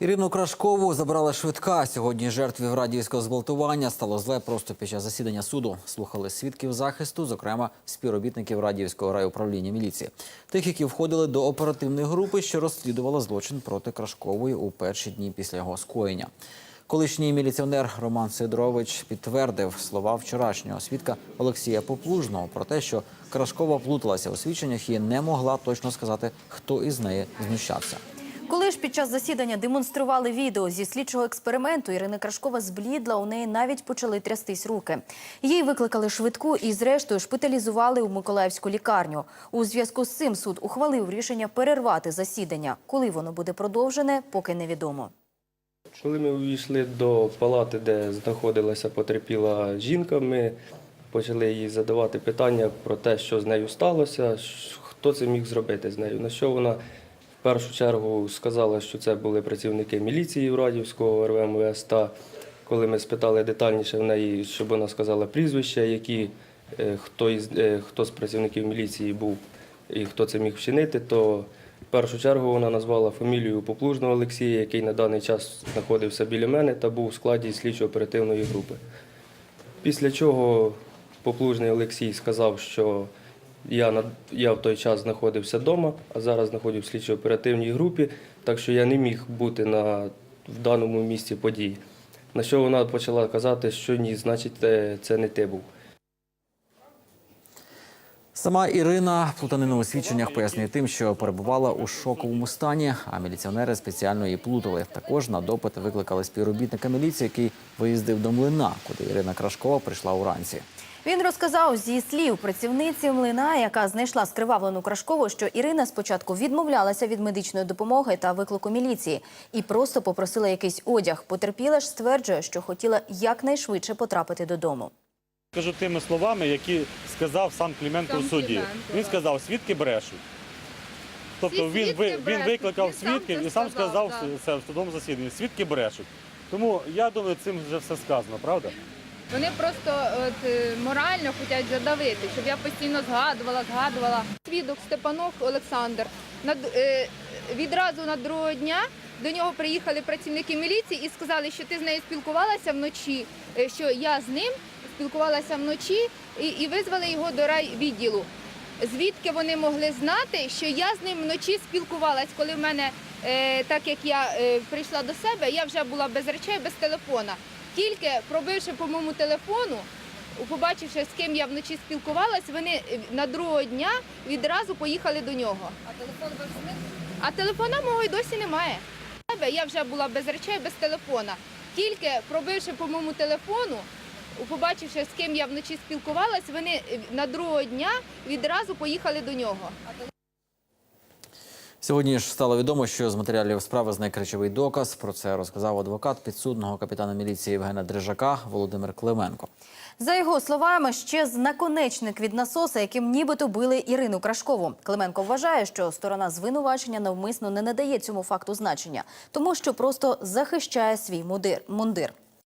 Ірину Крашкову забрала швидка. Сьогодні жертві радіївського зґвалтування стало зле просто під час засідання суду. Слухали свідків захисту, зокрема співробітників радіївського райуправління міліції. Тих, які входили до оперативної групи, що розслідувала злочин проти Крашкової у перші дні після його скоєння. Колишній міліціонер Роман Сидорович підтвердив слова вчорашнього свідка Олексія Поплужного про те, що Крашкова плуталася у свідченнях і не могла точно сказати, хто із неї знущався. Коли ж під час засідання демонстрували відео зі слідчого експерименту, Ірина Крашкова зблідла, у неї навіть почали трястись руки. Їй викликали швидку і, зрештою, шпиталізували у Миколаївську лікарню. У зв'язку з цим суд ухвалив рішення перервати засідання. Коли воно буде продовжене, поки невідомо. Коли ми увійшли до палати, де знаходилася потерпіла жінка, ми почали їй задавати питання про те, що з нею сталося, хто це міг зробити з нею. На що вона першу чергу сказала, що це були працівники міліції Радівського РВМВС. Та коли ми спитали детальніше в неї, щоб вона сказала прізвища, які е, хто із е, хто з працівників міліції був і хто це міг вчинити, то в першу чергу вона назвала фамілію Поплужного Олексія, який на даний час знаходився біля мене та був у складі слідчо-оперативної групи. Після чого Поплужний Олексій сказав, що я, на, я в той час знаходився вдома, а зараз знаходжусь в слідчо-оперативній групі, так що я не міг бути на, в даному місці події. На що вона почала казати, що ні, значить, е, це не ти був. Сама Ірина плутанину у свідченнях пояснює тим, що перебувала у шоковому стані, а міліціонери спеціально її плутали. Також на допит викликали співробітника міліції, який виїздив до млина, куди Ірина Крашкова прийшла уранці. Він розказав зі слів працівниці млина, яка знайшла скривавлену Крашкову, що Ірина спочатку відмовлялася від медичної допомоги та виклику міліції і просто попросила якийсь одяг. Потерпіла ж стверджує, що хотіла якнайшвидше потрапити додому. Кажу тими словами, які сказав сам Клименко Сам в суді. Клименко, Він сказав, свідки брешуть. Тобто Всі він, свідки він брешуть, викликав він сам свідків це і сам сказав, сказав це в судовому засіданні. Свідки брешуть. Тому я думаю, цим вже все сказано, правда? Вони просто от, е, морально хочуть задавити, щоб я постійно згадувала, згадувала. Свідок Степанов Олександр на, д- е, відразу на другого дня до нього приїхали працівники міліції і сказали, що ти з нею спілкувалася вночі, е, що я з ним спілкувалася вночі і, і визвали його до райвідділу. Звідки вони могли знати, що я з ним вночі спілкувалась, коли в мене, е, так як я е, прийшла до себе, я вже була без речей, без телефона. Тільки пробивши по моєму телефону, побачивши, з ким я вночі спілкувалась, вони е, на другого дня відразу поїхали до нього. А телефон ваш зник? А телефона мого й досі немає. Я вже була без речей, без телефона. Тільки пробивши по моєму телефону, побачивши, з ким я вночі спілкувалась, вони е, на другого дня відразу поїхали до нього. Сьогодні ж стало відомо, що з матеріалів справи зник речовий доказ. Про це розказав адвокат підсудного капітана міліції Євгена Дрижака Володимир Клименко. За його словами, ще з наконечник від насоса, яким нібито били Ірину Крашкову. Клименко вважає, що сторона звинувачення навмисно не надає цьому факту значення, тому що просто захищає свій мундир.